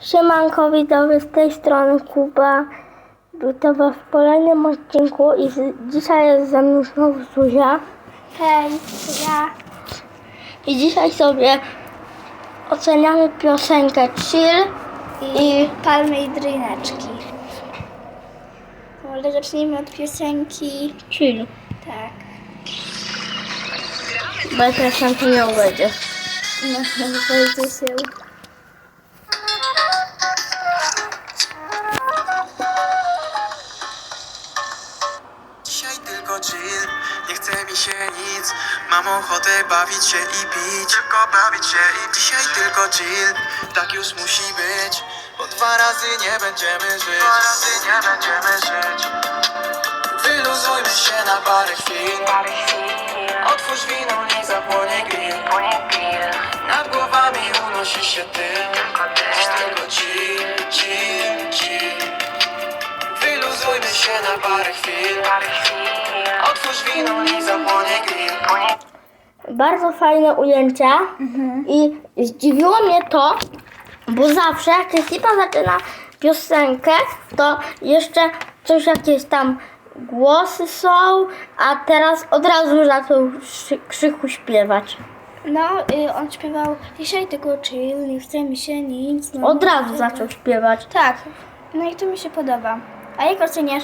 Siemanko widzowie, z tej strony Kuba. Witam w kolejnym odcinku i z, dzisiaj jest ze mną znowu Zuzia. Hej, ja. I dzisiaj sobie oceniamy piosenkę Chill i palmy i drineczki. Może zacznijmy od piosenki. Chill. Tak. Bo teraz to nie będzie. No, bardzo się. Bawić się i pić. Tylko bawić się i Dzisiaj tylko chill, tak już musi być Bo dwa razy nie będziemy żyć. Dwa razy nie będziemy żyć. Wyluzujmy się na parę chwil. Otwórz wino, niech zapłonie grill. Nad głowami unosi się dym Dziś tylko chill, chill, chill. Wyluzujmy się na parę chwil. Otwórz wino, niech zapłonie grill Bardzo fajne ujęcia i zdziwiło mnie to, bo zawsze jak ekipa zaczyna piosenkę, to jeszcze coś jakieś tam głosy są, a teraz od razu zaczął krzyku śpiewać. No, y, on śpiewał dzisiaj tylko chill, nie chce mi się nic. No, Od razu zaczął śpiewać. Tak. No i to mi się podoba. A jak oceniasz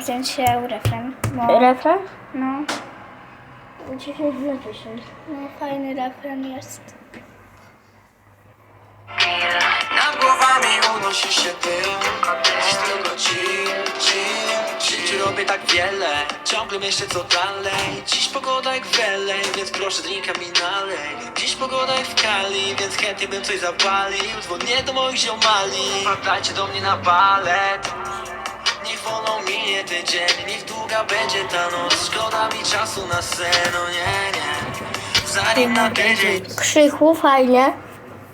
w sensie refren? No, Refren? no, 10 na 10. no fajny refren jest. Nad głowami unosi się dym Dziś tylko chill, chill, chill robię tak wiele, ciągle myślę co dalej. Dziś pogoda jak w LA, więc proszę drinka mi nalej. Dziś pogoda jak w Kali, więc chętnie bym coś zapalił Dzwonię do moich ziomali, wpadajcie do mnie na balet minie ten dzień, niech długa będzie ta noc. Szkoda mi czasu na sen, no nie, nie. Zanim nadejdzie Krzyku, fajnie.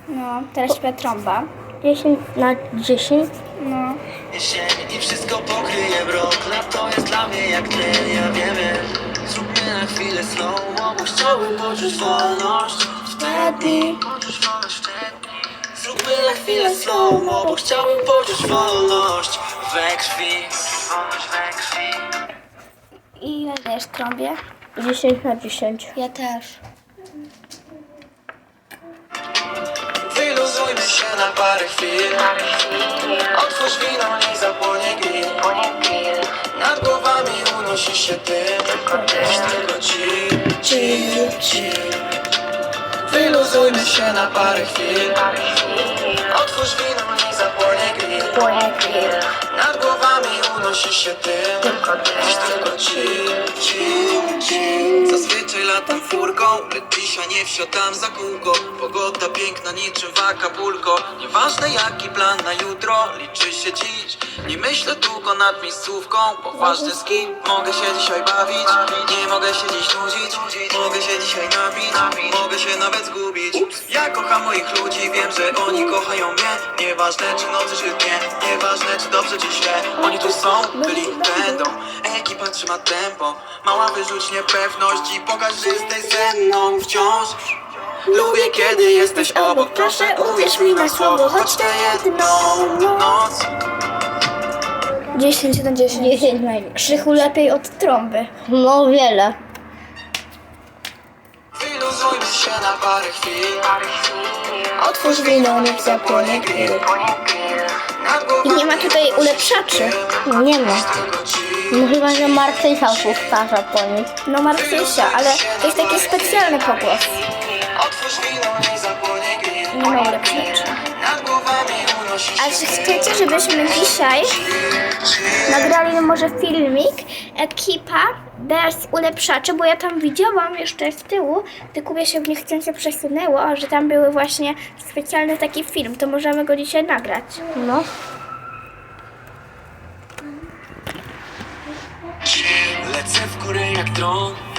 No, teraz śpiewa trąba. 10 na 10. No, jesień i wszystko pokryje mrok. Lato jest dla mnie jak tlen, ja wiem, wiem Zróbmy na chwilę slow bo chciałbym poczuć wolność. Wtedy. Poczuć wolność wtedy. Zróbmy na chwilę slow bo chciałbym poczuć Wolność we krwi i ile dajesz trąbie? 10 na 10. Ja też. Wyluzujmy się na parę chwil. Otwórz wino, niech zapłonie grill. Nad głowami unosi się dym tylko chill, chill, chill Wyluzujmy się na parę chwil Otwórz wino, niech zapłonie grill Nad głowami unosi się dym. Dziś tylko chill, chill Latam furką, lecz dzisiaj nie wsiadam za kółko. Pogoda piękna niczym w Acapulco Nieważne jaki plan na jutro, liczy się dziś. Nie myślę długo nad miejscówką, bo ważne z kim Mogę się dzisiaj bawić, nie mogę się dziś nudzić. Mogę się dzisiaj napić, mogę się nawet zgubić. Ja kocham moich ludzi, wiem, że oni kochają mnie. Nieważne czy nocy czy dnie, nieważne czy dobrze czy źle. Oni tu są, byli, będą. Ekipa trzyma tempo. Mała wyrzuć niepewność i pokaż, jesteś ze mną wciąż Lubię kiedy jesteś obok, proszę uwierz mi na słowo Choć tę jedną noc 10 na 10. 10 na 10. Krzychu lepiej od trąby. No wiele. Wyluzujmy się na parę chwil Otwórz wino, niech zapłonie grill. I nie ma tutaj ulepszaczy. No nie ma. No chyba, że Marcysia powtarza po nim. No Marcysia, ale to jest taki specjalny pogłos. Nie ma ulepszaczy. A czy chcecie, żebyśmy dzisiaj nagrali może filmik ekipa bez ulepszaczy, bo ja tam widziałam jeszcze z tyłu, gdy Kubie się niechcący przesunęło, że tam były właśnie specjalny taki film, to możemy go dzisiaj nagrać. No. Lecę w górę jak dron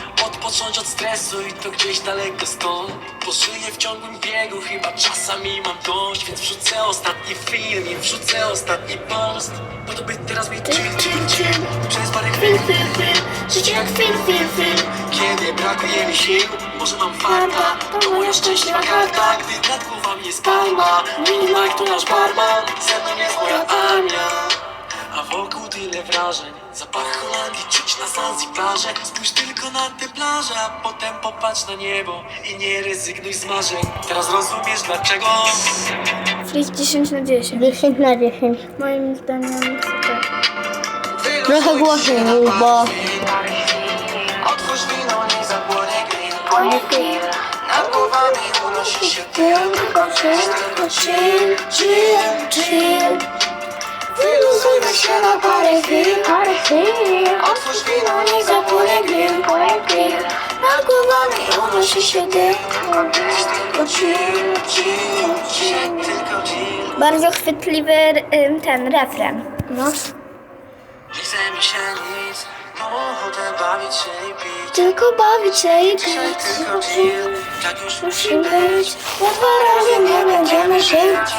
Odpocząć od stresu i to gdzieś daleko stąd. Poszyję w ciągłym biegu, chyba czasami mam dość Więc wrzucę ostatni film i wrzucę ostatni post. Po to by teraz mieć chill, chill, chill Przez parę chwil, chwil, chwil Życie jak film, film, film. Kiedy brakuje mi sił Może mam farta, to moja szczęśliwa karta Gdy nad głowami jest karma. Mini Mike to nasz barman. Ze mną jest moja armia. A wokół tyle wrażeń Zapach Holandii czuć na Zanzibarze Spójrz tylko na te plaże A potem popatrz na niebo I nie rezygnuj z marzeń Teraz rozumiesz dlaczego Freeze 10 na 10. 10 na 10. Moim zdaniem super. Trochę głośniej mów, bo... Otwórz wino, niech zapłonie grill Nad głowami unosi się dym Tylko chill, tylko chill, chill, Wyluzujmy się na parę chwil, parę chwil Otwórz wino, niech zapłonie grill, grill Nad głowami unosi się dym Tylko chill, chill, chill Bardzo chwytliwy ym, ten refren. No. Nie chce mi się nic ochotę bawić się i pić Tylko bawić się i Dzisiaj tylko chill Tak już musi być, bo dwa razy nie będziemy żyć.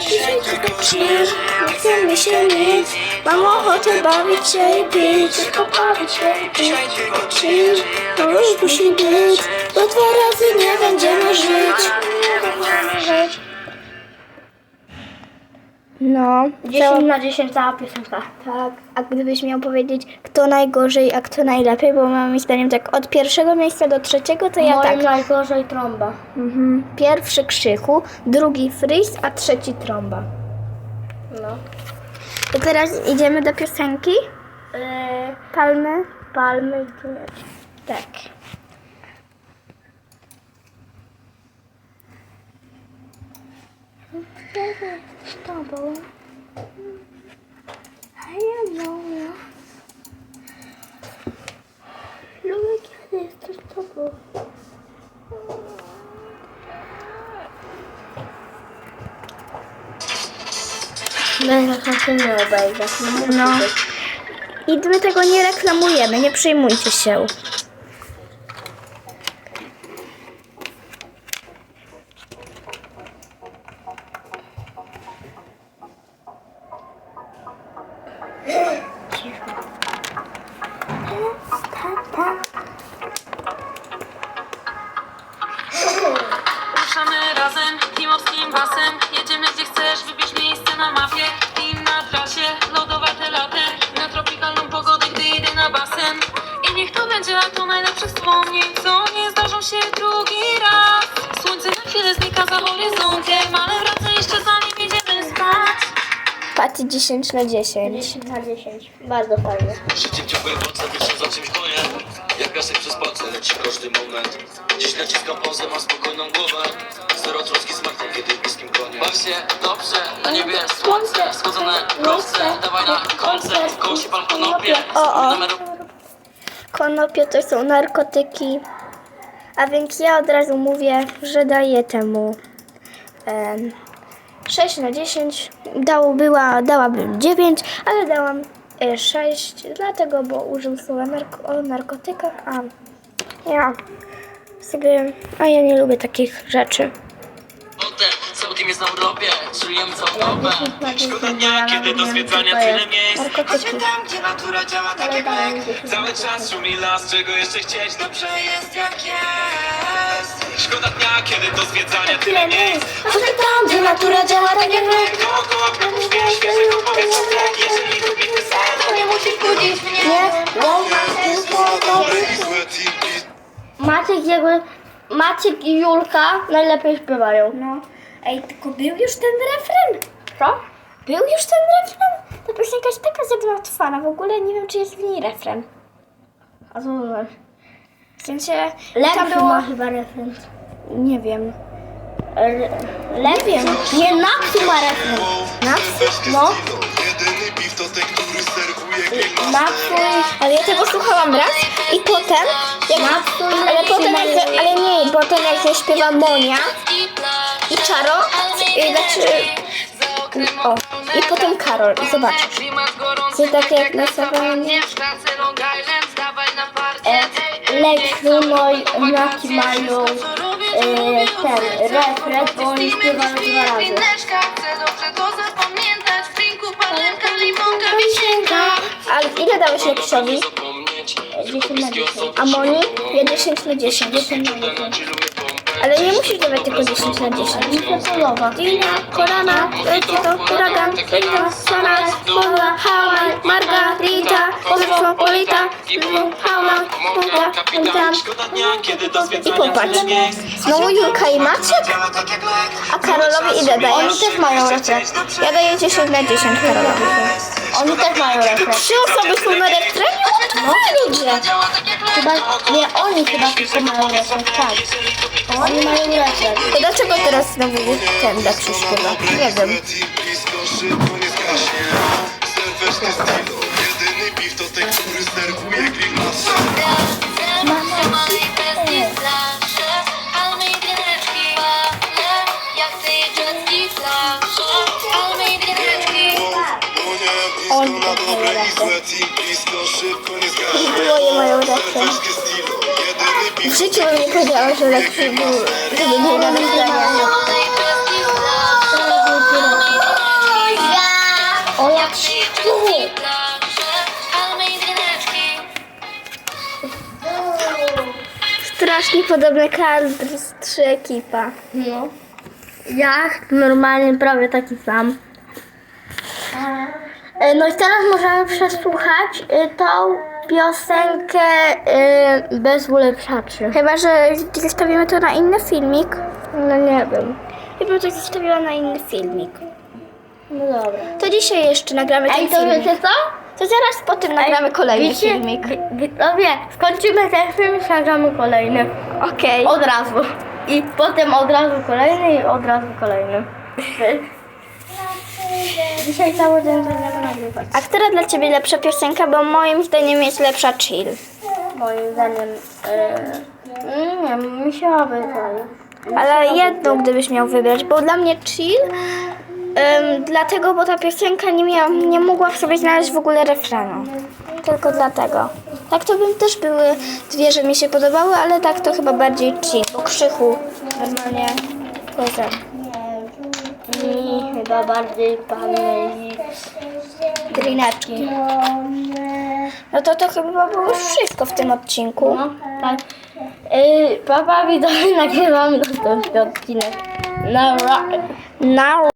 Dzisiaj tylko chill Nie chce mi się nic, mam ochotę bawić się i pić. Tylko bawić się i pić. Tylko Chill, to już musi być, bo dwa razy nie będziemy żyć. No, 10 na 10 cała piosenka. tak. A gdybyś miał powiedzieć, kto najgorzej, a kto najlepiej, bo moim zdaniem tak od pierwszego miejsca do trzeciego, to ja Moim tak. najgorzej trąba. Mhm. Pierwszy krzyku, drugi freeze, a trzeci trąba. No. I teraz idziemy do piosenki. Eee, Palmy. palmy i tunecz. Tak. Z tobą. A ja no. Lubię, kiedy jestem z tobą. Będę nie obejrzeć. No, No. I my tego nie reklamujemy, nie przejmujcie się. Będzie lato najlepszych wspomnień Co nie zdarzą się drugi raz. Słońce na chwilę znika za horyzontem Ale wraca jeszcze zanim jedziemy spać. Paty 10 na 10. 10 na 10. Bardzo fajnie. Życie ciągle mocno, wiesz za czymś goję Jak piasek przez palce leci każdy moment. Dziś naciskam pauzę, mam spokojną głowę. Zero troski z martwą, kiedy bliskim koniec Baw się dobrze, na niebie. słońce. Schodzone proste, dawaj na koncert Koło się pan konopie O, o. Numer Konopie to są narkotyki. A więc ja od razu mówię, że daję temu em, 6 na 10. Dało, była, dałabym 9, ale dałam e, 6, dlatego, bo użył słowa narko, o narkotykach, a ja sobie, a ja nie lubię takich rzeczy. Cały team jest na urlopie Czujemy całą dobę Szkoda dnia, kiedy do zwiedzania tyle miejsc. Narkotyki. Tam, gdzie natura działa tak jak lek. Cały czas szumi las, czego jeszcze chcieć. Dobrze jest jak jest. Szkoda dnia, kiedy do zwiedzania tyle miejsc. Chodzę tam, gdzie natura działa tak jak lek. Dookoła kroków zmień świeżego powietrza tlek Jeżeli lubi ty sen, To nie musisz budzić mnie. Maciek, jego, Maciek i Julka najlepiej śpiewają. No, ej, tylko był już ten refren? Co? Był już ten refren? Ta piosenka jest taka zadłatwana, w ogóle nie wiem, czy jest w niej refren. A co mówisz? W sensie, Lepszy tam było... ma chyba refren. Nie wiem. Lepiej. Nie, Napsu ma refren. Napsu? No. To Napsu Ale ja tego słuchałam raz i potem, jak, ale potem jak, ale nie, potem jak zaśpiewa Monia i Czaro, i znaczy, o, i potem Karol i zobaczysz. Że tak jak na sawannie. E, Leksiu, no i Naki mają e, ten refren, bo oni śpiewają dwa razy. A ile dałeś Leksiowi? 10 na 10. A Moni? Ja 10 na 10. 10 na 10. Ale nie musisz dawać tylko 10 na 10. Mi się podoba. Dina, Korana, Lecito, Huragan, Lecito, Sanas, Mola, Hałaj, Margarita, Metropolita, Hałaj, Mola, Kapitan. Szkoda dnia, kiedy do I popatrz. Znowu Julka i Maciek? A Karolowi ile Oni dajesz? też mają retrę. Ja daję 10 na 10 Karolowi. Oni też mają retrę. Trzy osoby są na retrenie? No ludzie. Chyba, nie, oni chyba tylko mają retrę. Tak. Oni mają retrę. To dlaczego teraz znowu ten się śpiewa? Nie wiem. Stylo Jedyny W życiu bym nie powiedziała, że lepszy był, żeby był na retrenie. O jak Strasznie podobny kadr z trzy ekipa. No. Ja normalnie prawie taki sam. E, No i teraz możemy przesłuchać e, tą piosenkę e, bez ulepszaczy. Chyba, że zostawimy to na inny filmik. No nie wiem. Chyba to zostawiła na inny filmik. No dobra. To dzisiaj jeszcze nagramy ten Ej, to filmik. wiecie co? To zaraz potem nagramy kolejny Wiecie, filmik. wi- wi- No wie, skończymy ten film i nagramy kolejny. Okej. Od razu. I potem od razu kolejny i od razu kolejny. Dzisiaj cały dzień będziemy nagrywać. A która dla Ciebie lepsza piosenka? Bo moim zdaniem jest lepsza chill. Moim zdaniem. E, nie wiem, mi się wydaje. Ale jedną gdybyś miał wybrać, bo dla mnie chill, em, dlatego, bo ta piosenka nie, miała, nie mogła w sobie znaleźć w ogóle refrenu. Tylko dlatego. Tak to bym też były dwie, że mi się podobały, ale tak to chyba bardziej chill, bo krzychu normalnie poza. Chyba bardziej panny i Drineczki. No to to chyba było już wszystko w tym odcinku. No, tak. Yy, papa widzowie nagrywamy następny odcinek. Na Na